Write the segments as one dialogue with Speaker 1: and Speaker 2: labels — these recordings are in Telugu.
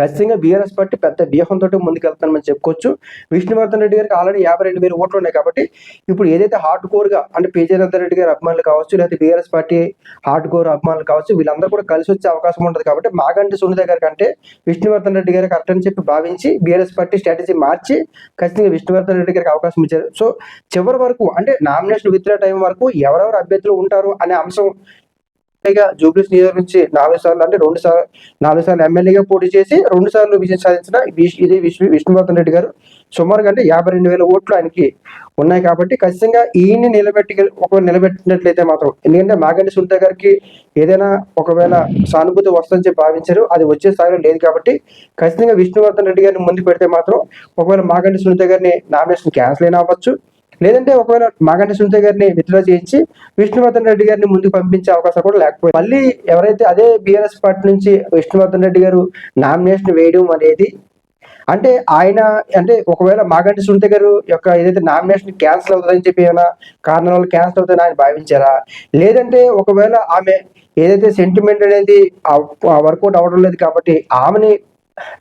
Speaker 1: ఖచ్చితంగా బీఆర్ఎస్ పార్టీ పెద్ద వ్యూహంతో ముందుకెళ్తానని చెప్పుకోవచ్చు. విష్ణువర్ధన్ రెడ్డి గారికి ఆల్రెడీ యాభై రెండు వేల ఓట్లు ఉన్నాయి కాబట్టి ఇప్పుడు ఏదైతే హార్డ్ కోర్గా అంటే పి రెడ్డి గారి అభిమానులు కావచ్చు లేకపోతే బీఆర్ఎస్ పార్టీ హార్డ్ కోర్ అభిమానులు కావచ్చు వీళ్ళందరూ కూడా కలిసి వచ్చే అవకాశం ఉంటుంది కాబట్టి మాగంటి సునీత గారి కంటే విష్ణువర్ధన్ రెడ్డి గారికి కరెక్ట్ అని చెప్పి భావించి బీఆర్ఎస్ పార్టీ స్ట్రాటజీ మార్చి ఖచ్చితంగా విష్ణువర్ధన్ రెడ్డి గారికి అవకాశం ఇచ్చారు. సో చివరి వరకు అంటే నామినేషన్ విత్డ్రా టైం వరకు ఎవరెవరు అభ్యర్థులు ఉంటారు అనే అంశం ఎమ్మెల్యేగా జూబ్లీస్ నియోజకవర్గం నుంచి నాలుగు సార్లు అంటే రెండు సార్లు నాలుగు సార్లు ఎమ్మెల్యేగా పోటీ చేసి రెండు సార్లు విజయం సాధించిన విష్- ఇది విష్ణు విష్ణువర్ధన్ రెడ్డి గారు. సుమారుగా అంటే యాభై రెండు వేల ఓట్లు ఆయనకి ఉన్నాయి కాబట్టి ఖచ్చితంగా ఈయన్ని నిలబెట్టి ఒకవేళ నిలబెట్టినట్లయితే మాత్రం ఎందుకంటే మాగంటి సునీత గారికి ఏదైనా ఒకవేళ సానుభూతి వస్తుందని చెప్పి భావించారు అది వచ్చే స్థాయిలో లేదు కాబట్టి ఖచ్చితంగా విష్ణువర్ధన్ రెడ్డి గారిని ముందు పెడితే మాత్రం ఒకవేళ మాగంటి సునీత గారిని నామినేషన్ క్యాన్సిల్ అయినా అవ్వచ్చు. లేదంటే ఒకవేళ మాగంటి సునీత గారిని విత్డ్రా చేయించి విష్ణువర్ధన్ రెడ్డి గారిని ముందుకు పంపించే అవకాశం కూడా లేకపోయింది. మళ్ళీ ఎవరైతే అదే బీఆర్ఎస్ పార్టీ నుంచి విష్ణువర్ధన్ రెడ్డి గారు నామినేషన్ వేయడం అనేది అంటే ఆయన అంటే ఒకవేళ మాగంటి సునీత గారు యొక్క ఏదైతే నామినేషన్ క్యాన్సిల్ అవుతుందని చెప్పి ఏమైనా కారణాల వల్ల క్యాన్సిల్ అవుతుందని ఆయన భావించారా? లేదంటే ఒకవేళ ఆమె ఏదైతే సెంటిమెంట్ అనేది వర్కౌట్ అవ్వడం లేదు కాబట్టి ఆమెని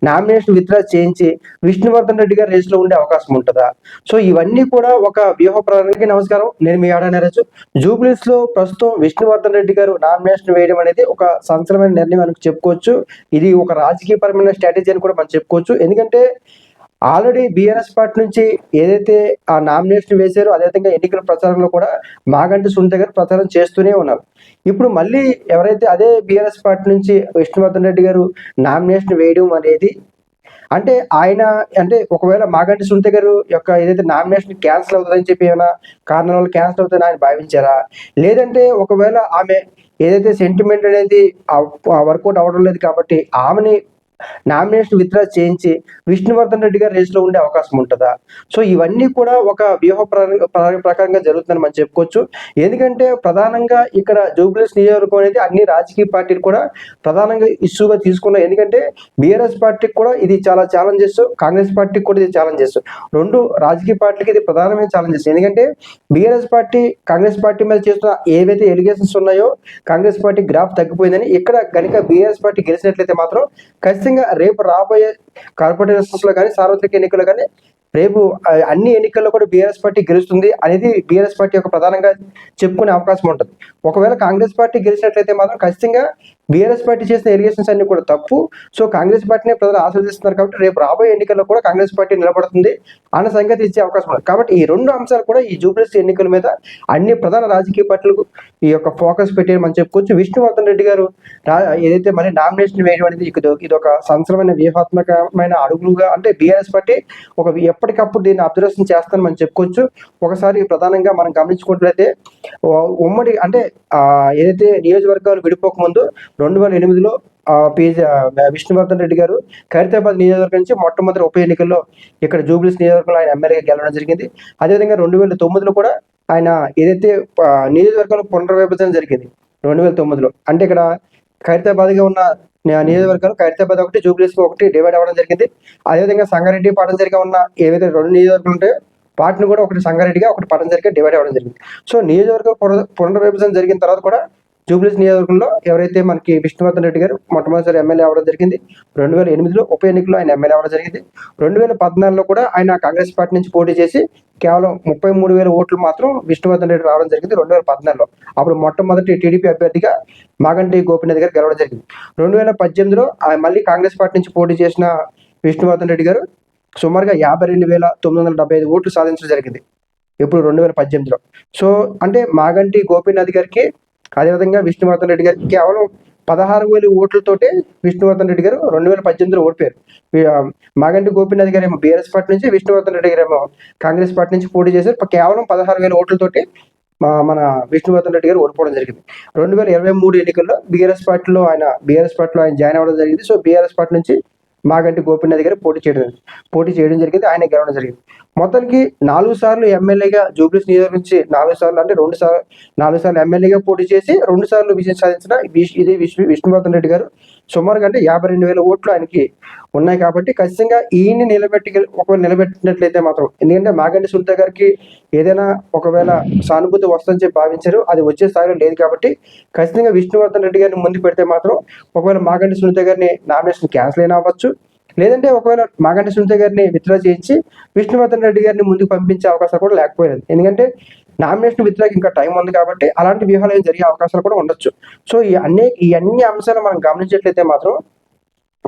Speaker 1: నామినేషన్ విత్డ్రా చేయించి విష్ణువర్ధన్ రెడ్డి గారు రేసులో ఉండే అవకాశం ఉంటుందా? సో ఇవన్నీ కూడా ఒక వ్యూహ ప్రధానికి నమస్కారం. నేను మీ ఆడ నేరచు. జూబ్లీస్లో ప్రస్తుతం విష్ణువర్ధన్ రెడ్డి గారు నామినేషన్ వేయడం అనేది ఒక సంచలనమైన నిర్ణయం మనకు చెప్పుకోవచ్చు. ఇది ఒక రాజకీయపరమైన స్ట్రాటజీ అని కూడా మనం చెప్పుకోవచ్చు. ఎందుకంటే ఆల్రెడీ బీఆర్ఎస్ పార్టీ నుంచి ఏదైతే ఆ నామినేషన్ వేశారో అదేవిధంగా ఎన్నికల ప్రచారంలో కూడా మాగంటి సునీత గారు ప్రచారం చేస్తూనే ఉన్నారు. ఇప్పుడు మళ్ళీ ఎవరైతే అదే బీఆర్ఎస్ పార్టీ నుంచి విష్ణువర్ధన్ రెడ్డి గారు నామినేషన్ వేయడం అనేది అంటే ఆయన అంటే ఒకవేళ మాగంటి సునీత గారు యొక్క ఏదైతే నామినేషన్ క్యాన్సిల్ అవుతుందని చెప్పి ఏమైనా కారణాల వల్ల క్యాన్సిల్ అవుతుందని ఆయన భావించారా? లేదంటే ఒకవేళ ఆమె ఏదైతే సెంటిమెంట్ అనేది వర్కౌట్ అవ్వడం లేదు కాబట్టి ఆమెని నామినేషన్ విత్డ్రా చేయించి విష్ణువర్ధన్ రెడ్డి గారు రేస్లో ఉండే అవకాశం ఉంటుందా? సో ఇవన్నీ కూడా ఒక వ్యూహ ప్రకారంగా జరుగుతుందని మనం చెప్పుకోవచ్చు. ఎందుకంటే ప్రధానంగా ఇక్కడ జూబ్లీస్ నియోజకవర్గం అనేది అన్ని రాజకీయ పార్టీలు కూడా ప్రధానంగా ఇష్యూగా తీసుకున్నాయి. ఎందుకంటే బీఆర్ఎస్ పార్టీకి కూడా ఇది చాలా ఛాలెంజెస్ కాంగ్రెస్ పార్టీకి కూడా ఇది ఛాలెంజెస్. రెండు రాజకీయ పార్టీకి ఇది ప్రధానమైన ఛాలెంజెస్. ఎందుకంటే బీఆర్ఎస్ పార్టీ కాంగ్రెస్ పార్టీ మీద చేస్తున్న ఏవైతే ఎలిగేషన్స్ ఉన్నాయో కాంగ్రెస్ పార్టీ గ్రాఫ్ తగ్గిపోయిందని ఇక్కడ కనుక బీఆర్ఎస్ పార్టీ గెలిచినట్లయితే మాత్రం ఖచ్చితంగా ఖచ్చితంగా రేపు రాబోయే కార్పొరేట్లో కానీ సార్వత్రిక ఎన్నికల్లో కానీ రేపు అన్ని ఎన్నికల్లో కూడా బీఆర్ఎస్ పార్టీ గెలుస్తుంది అనేది బీఆర్ఎస్ పార్టీ యొక్క ప్రధానంగా చెప్పుకునే అవకాశం ఉంటుంది. ఒకవేళ కాంగ్రెస్ పార్టీ గెలిచినట్లయితే మాత్రం ఖచ్చితంగా బీఆర్ఎస్ పార్టీ చేసిన ఎలిగేషన్స్ అన్ని కూడా తప్పు. సో కాంగ్రెస్ పార్టీని ప్రజలు ఆస్వాదిస్తున్నారు కాబట్టి రేపు రాబోయే ఎన్నికల్లో కూడా కాంగ్రెస్ పార్టీ నిలబడుతుంది అన్న సంగతి ఇచ్చే అవకాశం ఉంది. కాబట్టి ఈ రెండు అంశాలు కూడా ఈ జూబ్లీస్ ఎన్నికల మీద అన్ని ప్రధాన రాజకీయ పార్టీలకు ఈ యొక్క ఫోకస్ పెట్టారు మనం చెప్పుకోవచ్చు. విష్ణువర్ధన్ రెడ్డి గారు ఏదైతే మరి నామినేషన్ వేయడం అనేది ఇది ఒక సంచలమైన వ్యూహాత్మకమైన అడుగులుగా అంటే బీఆర్ఎస్ పార్టీ ఒక ఎప్పటికప్పుడు దీన్ని అబ్జర్వేషన్ చేస్తాను మనం చెప్పుకోవచ్చు. ఒకసారి ప్రధానంగా మనం గమనించుకున్నట్లయితే ఉమ్మడి అంటే ఏదైతే నియోజకవర్గాలు విడిపోకముందు రెండు వేల ఎనిమిదిలో పేజ్ విష్ణువర్ధన్ రెడ్డి గారు ఖైరతాబాద్ నియోజకవర్గం నుంచి మొట్టమొదటి ఉప ఎన్నికల్లో ఇక్కడ జూబ్లీస్ నియోజకవర్గంలో ఆయన ఎమ్మెల్యేగా గెలవడం జరిగింది. అదేవిధంగా రెండు వేల తొమ్మిదిలో కూడా ఆయన ఏదైతే నియోజకవర్గంలో పునర్విభజన జరిగింది రెండు వేల తొమ్మిదిలో. అంటే ఇక్కడ ఖైరతాబాద్గా ఉన్న నియోజకవర్గాలు ఖైరతాబాద్ ఒకటి జూబ్లీస్ ఒకటి డివైడ్ అవ్వడం జరిగింది. అదేవిధంగా సంగారెడ్డి పాటంజరిగా ఉన్న ఏవైతే రెండు నియోజకవర్గాలు ఉంటాయో వాటిని కూడా ఒకటి సంగారెడ్డిగా ఒకటి పటంజరిగా డివైడ్ అవ్వడం జరిగింది. సో నియోజకవర్గ పునర్విభజన జరిగిన తర్వాత కూడా జూబ్లీస్ నియోజకవర్గంలో ఎవరైతే మనకి విష్ణువర్ధన్ రెడ్డి గారు మొట్టమొదటిసారి ఎమ్మెల్యే అవ్వడం జరిగింది రెండు వేల ఎనిమిదిలో ఉప ఎన్నికలో ఆయన ఎమ్మెల్యే అవ్వడం జరిగింది. రెండు వేల పద్నాలుగులో కూడా ఆయన కాంగ్రెస్ పార్టీ నుంచి పోటీ చేసి కేవలం ముప్పై మూడు వేల ఓట్లు మాత్రం విష్ణువర్ధన్ రెడ్డి రావడం జరిగింది రెండు వేల పద్నాలుగులో. అప్పుడు మొట్టమొదటి టీడీపీ అభ్యర్థిగా మాగంటి గోపినాథ్ గారు గెలవడం జరిగింది. రెండు వేల పద్దెనిమిదిలో ఆయన మళ్ళీ కాంగ్రెస్ పార్టీ నుంచి పోటీ చేసిన విష్ణువర్ధన్ రెడ్డి గారు సుమారుగా యాభై రెండు వేల తొమ్మిది వందల డెబ్బై ఐదు ఓట్లు సాధించడం జరిగింది. ఇప్పుడు రెండు వేల పద్దెనిమిదిలో. సో అంటే మాగంటి గోపీనాథ్ గారికి అదేవిధంగా విష్ణువర్ధన్ రెడ్డి గారు కేవలం పదహారు వేల ఓట్లతోటే విష్ణువర్ధన్ రెడ్డి గారు రెండు వేల పద్దెనిమిదిలో ఓడిపోయారు. మాగంటి గోపీనాథ్ గారు ఏమో బీఆర్ఎస్ పార్టీ నుంచి విష్ణువర్ధన్ రెడ్డి గారు ఏమో కాంగ్రెస్ పార్టీ నుంచి పోటీ చేశారు. కేవలం పదహారు వేల ఓట్లతోటి మా మన విష్ణువర్ధన్ రెడ్డి గారు ఓడిపోవడం జరిగింది. రెండు వేల ఇరవై మూడు ఎన్నికల్లో బీఆర్ఎస్ పార్టీలో ఆయన బీఆర్ఎస్ పార్టీలో ఆయన జాయిన్ అవ్వడం జరిగింది. సో బీఆర్ఎస్ పార్టీ నుంచి మాగంటి గోపీనాథ్ గారు పోటీ చేయడం పోటీ చేయడం జరిగింది. ఆయన గెలవడం జరిగింది. మొత్తానికి నాలుగు సార్లు ఎమ్మెల్యేగా జూబ్లీస్ నియోజకవర్గం నుంచి నాలుగు సార్లు అంటే రెండు సార్లు నాలుగు సార్లు ఎమ్మెల్యేగా పోటీ చేసి రెండు సార్లు విజయం సాధించిన విష్- ఇది విష్ణు విష్ణువర్ధన్ రెడ్డి గారు. సుమారుగా అంటే యాభై రెండు వేల ఓట్లు ఆయనకి ఉన్నాయి కాబట్టి ఖచ్చితంగా ఈయన్ని నిలబెట్టి ఒకవేళ నిలబెట్టినట్లయితే మాత్రం ఎందుకంటే మాగంటి సునీత గారికి ఏదైనా ఒకవేళ సానుభూతి వస్తుందని చెప్పి భావించారు అది వచ్చే స్థాయిలో లేదు కాబట్టి ఖచ్చితంగా విష్ణువర్ధన్ రెడ్డి గారిని ముందు పెడితే మాత్రం ఒకవేళ మాగంటి సునీత గారిని నామినేషన్ క్యాన్సిల్ అయినా అవ్వచ్చు. లేదంటే ఒకవేళ మాగంట సునీత గారిని విత్డ్రా చేయించి విష్ణువర్ధన్ రెడ్డి గారిని ముందుకు పంపించే అవకాశాలు కూడా లేకపోయినది. ఎందుకంటే నామినేషన్ విత్డ్రాకి ఇంకా టైం ఉంది కాబట్టి అలాంటి వ్యూహాలు ఏం జరిగే అవకాశాలు కూడా ఉండొచ్చు. సో ఈ అన్ని ఈ అన్ని అంశాలు మనం గమనించినట్లయితే మాత్రం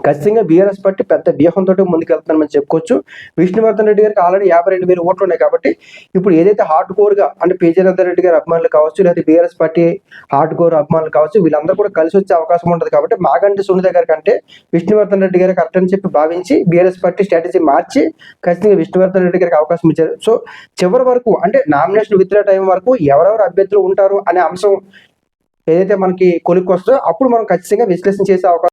Speaker 1: ఖచ్చితంగా బీఆర్ఎస్ పార్టీ పెద్ద వ్యూహంతో ముందుకెళ్తున్నామని చెప్పుకోవచ్చు. విష్ణువర్ధన్ రెడ్డి గారికి ఆల్రెడీ యాభై రెండు వేలు ఓట్లు ఉన్నాయి కాబట్టి ఇప్పుడు ఏదైతే హార్డ్ కోర్గా అంటే పీజేనందర్ రెడ్డి గారి అభిమానులు కావచ్చు లేదా బీఆర్ఎస్ పార్టీ హార్డ్ కోర్ అభిమానులు కావచ్చు వీళ్ళందరూ కూడా కలిసి వచ్చే అవకాశం ఉంటుంది కాబట్టి మాగంటి సునీత గారి కంటే విష్ణువర్ధన్ రెడ్డి గారు కరెక్ట్ అని చెప్పి భావించి బీఆర్ఎస్ పార్టీ స్ట్రాటజీ మార్చి ఖచ్చితంగా విష్ణువర్ధన్ రెడ్డి గారికి అవకాశం ఇచ్చారు. సో చివరి వరకు అంటే నామినేషన్ విత్డ్రా టైం వరకు ఎవరెవరు అభ్యర్థులు ఉంటారు అనే అంశం ఏదైతే మనకి కొలిక్కి వస్తుందో అప్పుడు మనం ఖచ్చితంగా విశ్లేషణ చేసే అవకాశం